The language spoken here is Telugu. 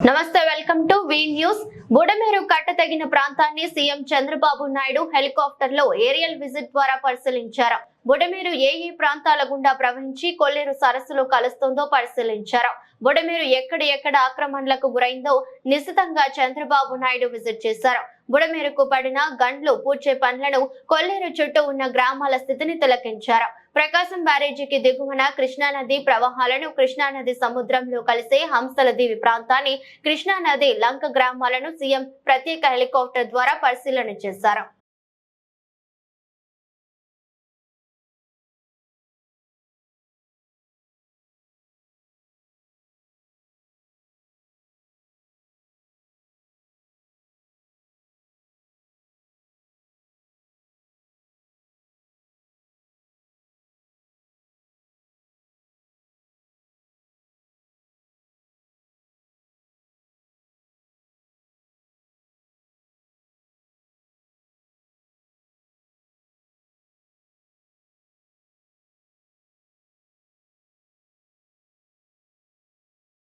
నమస్తే welcome to V news. Budameru కట్టతగిన ప్రాంతాన్ని సీఎం చంద్రబాబు నాయుడు హెలికాప్టర్లో ఏరియల్ విజిట్ ద్వారా పరిశీలించారు. బుడమేరు ఏ ఏ ప్రాంతాల గుండా ప్రవహించి కొల్లేరు సరస్సులో కలుస్తుందో పరిశీలించారు. బుడమేరు ఎక్కడ ఎక్కడ ఆక్రమణలకు గురైందో నిశితంగా చంద్రబాబు నాయుడు విజిట్ చేశారు. బుడమేరుకు పడిన గండ్లు పూడ్చే పనులను కొల్లేరు చుట్టూ ఉన్న గ్రామాల స్థితిని తిలకించారు. ప్రకాశం బ్యారేజీకి దిగువన కృష్ణానది ప్రవాహాలను కృష్ణానది సముద్రంలో కలిసే హంసల దీవి ప్రాంతాన్ని కృష్ణానది లంక గ్రామాలను సీఎం ప్రత్యేక హెలికాప్టర్ ద్వారా పరిశీలన చేశారు.